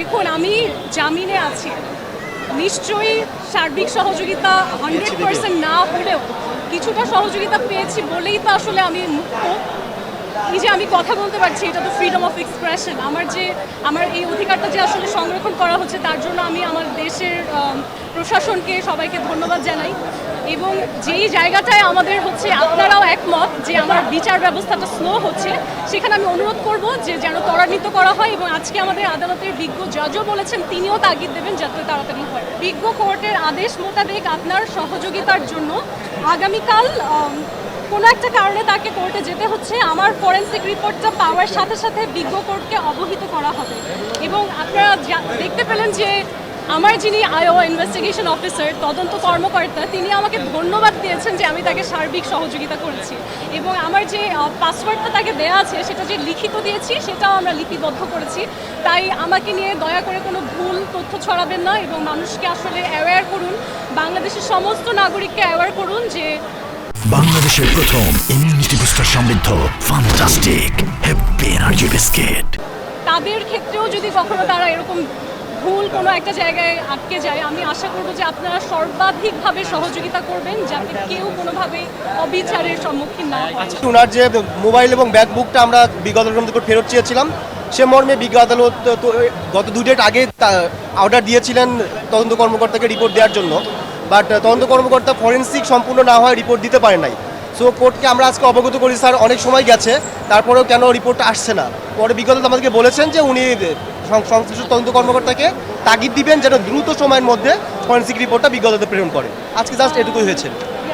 দেখুন আমি জামিনে আছি। নিশ্চয়ই সার্বিক সহযোগিতা হান্ড্রেড পার্সেন্ট না হলেও কিছুটা সহযোগিতা পেয়েছি বলেই তো আসলে আমি মুক্ত। এই যে আমি কথা বলতে পারছি, এটা তো ফ্রিডম অফ এক্সপ্রেশন আমার যে, আমার এই অধিকারটা যে আসলে সংরক্ষণ করা হচ্ছে, তার জন্য আমি আমার দেশের প্রশাসনকে সবাইকে ধন্যবাদ জানাই। এবং যেই জায়গাটায় আমাদের হচ্ছে, আপনারাও একমত যে আমার বিচার ব্যবস্থাটা স্লো হচ্ছে, সেখানে আমি অনুরোধ করব যে যেন ত্বরান্বিত করা হয় এবং আজকে আমাদের আদালতের বিজ্ঞ জজও বলেছেন, তিনিও তাগিদ দেবেন যাতে তাড়াতাড়ি হয়। বিজ্ঞ কোর্টের আদেশ মোতাবেক আপনার সহযোগিতার জন্য আগামীকাল কোনো একটা কারণে তাকে কোর্টে যেতে হচ্ছে। আমার ফরেন্সিক রিপোর্টটা পাওয়ার সাথে সাথে বিজ্ঞ কোর্টকে অবহিত করা হবে। এবং আপনারা দেখতে পেলেন যে আমার যিনি আইও ইনভেস্টিগেশন অফিসার তদন্ত কর্মকর্তা, তিনি আমাকে ধন্যবাদ দিয়েছেন যে আমি তাকে সার্বিক সহযোগিতা করেছি। এবং আমার যে পাসওয়ার্ডটা তাকে দেওয়া আছে, সেটা যে লিখিত দিয়েছি, সেটাও আমরা লিপিবদ্ধ করেছি। তাই আমাকে নিয়ে দয়া করে কোনো ভুল তথ্য ছড়াবেন না এবং মানুষকে আসলে অ্যাওয়্যার করুন। বাংলাদেশের সমস্ত নাগরিককে অ্যাওয়্যার করুন যে বাংলাদেশের প্রথম ইমিউনিটি বুস্টার সমৃদ্ধ ফান্টাস্টিক হ্যাপি এনার্জি বিস্কিট তাদের ক্ষেত্রেও যদি কখনো তারা এরকম ভুল কোনো একটা জায়গায় আটকে যায় আমি আশা করব যে আপনারা সর্বাধিকভাবে সহযোগিতা করবেন যাতে কেউ কোনোভাবে অবিচারের সম্মুখীন না হয়। ওনার যে মোবাইল এবং ব্যাগ বুকটা আমরা বিগত থেকে ফেরত চেয়েছিলাম সে মর্মে বিজ্ঞ আদালত গত দু ডেট আগে অর্ডার দিয়েছিলেন তদন্ত কর্মকর্তাকে রিপোর্ট দেওয়ার জন্য। বাট তদন্ত কর্মকর্তা ফরেন্সিক সম্পূর্ণ না হয় রিপোর্ট দিতে পারে নাই। সো কোর্টকে আমরা আজকে অবগত করি, স্যার, অনেক সময় গেছে, তারপরেও কেন রিপোর্ট আসছে না? পরে বিগত আমাদেরকে বলেছেন যে উনি সংশ্লিষ্ট তদন্ত কর্মকর্তাকে তাগিদ দিবেন যেন দ্রুত সময়ের মধ্যে ফরেন্সিক রিপোর্টটা বিজ্ঞতাতে প্রেরণ করে। আজকে জাস্ট এটুকুই হয়েছে।